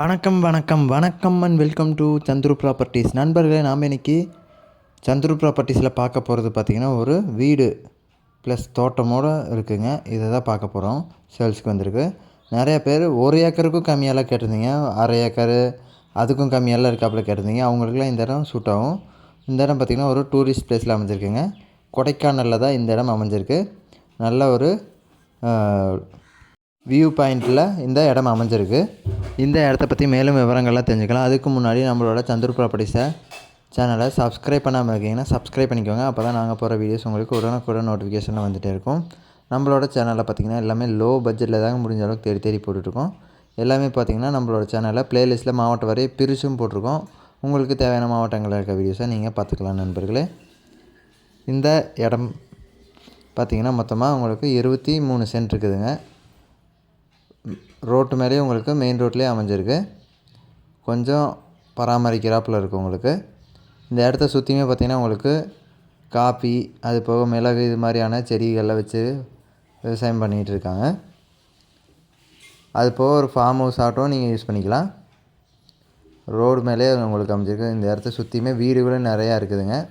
வணக்கம் வணக்கம் வணக்கம் and welcome to Chandru properties நண்பர்களே நாம் இன்னைக்கு சந்துரு ப்ராப்பர்ட்டிஸில் பார்க்க போகிறது பார்த்திங்கன்னா ஒரு வீடு ப்ளஸ் தோட்டமோடு இருக்குங்க. இதை தான் பார்க்க போகிறோம் சேல்ஸுக்கு வந்திருக்கு. நிறைய பேர் ஒரு ஏக்கருக்கும் கம்மியெல்லாம் கேட்டிருந்தீங்க. அரை ஏக்கரு அதுக்கும் கம்மியெல்லாம் இருக்காப்புல கேட்டிருந்தீங்க. அவங்களுக்குலாம் இந்த இடம் சூட் ஆகும். இந்த இடம் பார்த்திங்கன்னா ஒரு டூரிஸ்ட் ப்ளேஸில் அமைஞ்சிருக்குங்க. கொடைக்கானலில் தான் இந்த இடம் அமைஞ்சிருக்கு. நல்ல ஒரு வியூ பாயிண்டில் இந்த இடம் அமைஞ்சிருக்கு. இந்த இடத்த பற்றி மேலும் விவரங்கள்லாம் தெரிஞ்சுக்கலாம். அதுக்கு முன்னாடி நம்மளோட சந்துரு ப்ராப்பர்ட்டிஸை சேனலை சப்ஸ்கிரைப் பண்ணாமல் இருக்கீங்கன்னா சப்ஸ்கிரைப் பண்ணிக்கோங்க. அப்போ தான் நாங்கள் போகிற வீடியோஸ் உங்களுக்கு உடனுக்குடன் நோட்டிஃபிகேஷனில் வந்துகிட்டே இருக்கும். நம்மளோட சேனலில் பார்த்திங்கன்னா எல்லாமே லோ பட்ஜெட்டில் தாங்க முடிஞ்ச அளவுக்கு தேடி தேடி போட்டுட்ருக்கோம். எல்லாமே பார்த்திங்கன்னா நம்மளோட சேனலில் ப்ளேலிஸ்ட்டில் மாவட்டம் வரை பிரிச்சும் போட்டிருக்கோம். உங்களுக்கு தேவையான மாவட்டங்களில் இருக்க வீடியோஸை நீங்கள் பார்த்துக்கலாம் நண்பர்களே. இந்த இடம் பார்த்திங்கன்னா மொத்தமாக உங்களுக்கு இருபத்தி மூணு சென்ட் இருக்குதுங்க. ரோட்டு மேலேயே உங்களுக்கு மெயின் ரோட்லேயே அமைஞ்சிருக்கு. கொஞ்சம் பராமரிக்கிறாப்புல இருக்குது உங்களுக்கு. இந்த இடத்த சுற்றியுமே பார்த்திங்கன்னா உங்களுக்கு காப்பி அது போக மிளகு இது மாதிரியான செடிகள்லாம் வச்சு விவசாயம் பண்ணிகிட்டு இருக்காங்க. அது போக ஒரு ஃபார்ம் ஹவுஸ் ஆட்டும் நீங்கள் யூஸ் பண்ணிக்கலாம். ரோடு மேலே உங்களுக்கு அமைஞ்சிருக்கு. இந்த இடத்த சுற்றியுமே வீடுகளும் நிறையா இருக்குதுங்க.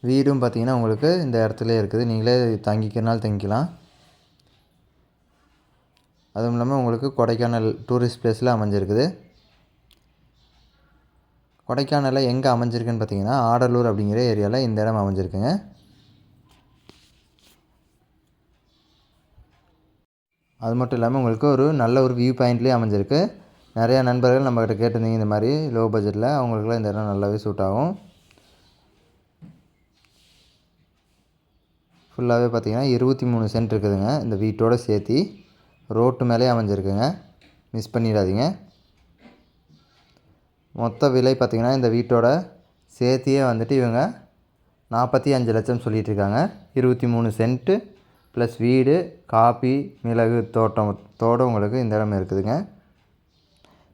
வீடும் பார்த்திங்கன்னா உங்களுக்கு இந்த இடத்துல இருக்குது. நீங்களே தங்கிக்கிறனால தங்கிக்கலாம். அதுவும் இல்லாமல் உங்களுக்கு கொடைக்கானல் டூரிஸ்ட் ப்ளேஸில் அமைஞ்சிருக்குது. கொடைக்கானலில் எங்கே அமைஞ்சிருக்குன்னு பார்த்தீங்கன்னா ஆடலூர் அப்படிங்கிற ஏரியாவில் இந்த இடம் அமைஞ்சிருக்குங்க. அது மட்டும் இல்லாமல் உங்களுக்கு ஒரு நல்ல ஒரு வியூ பாயிண்ட்லேயே அமைஞ்சிருக்கு. நிறையா நண்பர்கள் நம்மக்கிட்ட கேட்டிருந்தீங்க இந்த மாதிரி லோ பட்ஜெட்டில் அவங்களுக்குலாம் இந்த இடம் நல்லாவே சூட் ஆகும். ஃபுல்லாகவே பார்த்திங்கன்னா இருபத்தி மூணு சென்ட் இருக்குதுங்க இந்த வீட்டோடு சேர்த்தி. ரோட்டு மேலே அமைஞ்சிருக்குங்க. மிஸ் பண்ணிடாதீங்க. மொத்த விலை பார்த்திங்கன்னா இந்த வீட்டோட சேர்த்தியே வந்துட்டு இவங்க நாற்பத்தி அஞ்சு லட்சம் சொல்லிகிட்டு இருக்காங்க இருபத்தி மூணு சென்ட்டு ப்ளஸ் வீடு காப்பி மிளகு தோட்டம் தோட்டம் உங்களுக்கு இந்த இடம் இருக்குதுங்க.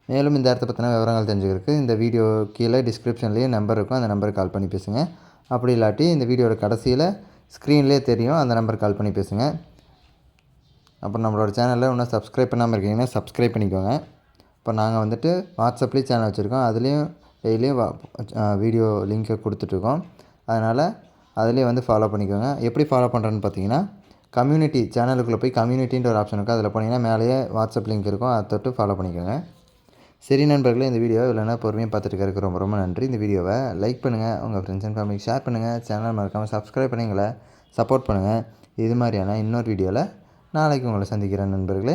மேலும் இந்த இடத்த பற்றின விவரங்கள் தெரிஞ்சுக்கிறதுக்கு இந்த வீடியோ கீழே டிஸ்கிரிப்ஷன்லேயே நம்பர் இருக்கும். அந்த நம்பருக்கு கால் பண்ணி பேசுங்க. அப்படி இல்லாட்டி இந்த வீடியோட கடைசியில் ஸ்க்ரீன்லேயே தெரியும். அந்த நம்பருக்கு கால் பண்ணி பேசுங்கள் அப்புறம் நம்மளோட சேனலில் இன்னும் சப்ஸ்கிரைப் பண்ணாமல் இருக்கீங்கன்னா சப்ஸ்கிரைப் பண்ணிக்கோங்க. இப்போ நாங்கள் வந்துட்டு வாட்ஸ்அப்லேயும் சேனல் வச்சுருக்கோம். அதுலேயும் டெய்லியும் வீடியோ லிங்க்கை கொடுத்துட்ருக்கோம். அதனால் அதுலேயே வந்து ஃபாலோ பண்ணிக்கோங்க. எப்படி ஃபாலோ பண்ணுறேன்னு பார்த்தீங்கன்னா கம்யூனிட்டி சேனலுக்குள்ளே போய் கம்யூனிட்டின்ற ஒரு ஆப்ஷன் இருக்கும் அதில் போனீங்கன்னா மேலேயே வாட்ஸ்அப் லிங்க் இருக்கும். அதை தொட்டு ஃபாலோ பண்ணிக்கோங்க. சரி நண்பர்களே இந்த வீடியோ இல்லைனா பொறுமையாக பார்த்துட்டு இருக்க ரொம்ப ரொம்ப நன்றி. இந்த வீடியோவை லைக் பண்ணுங்கள் உங்கள் ஃப்ரெண்ட்ஸ் அண்ட் ஃபேமிலிக்கு ஷேர் பண்ணுங்கள் சேனல் மறக்காமல் சப்ஸ்கிரைப் பண்ணிங்களை. சப்போர்ட் பண்ணுங்கள் இது மாதிரியான இன்னொரு வீடியோவில் நாளைக்கு உங்களை சந்திக்கிறேன் நண்பர்களே.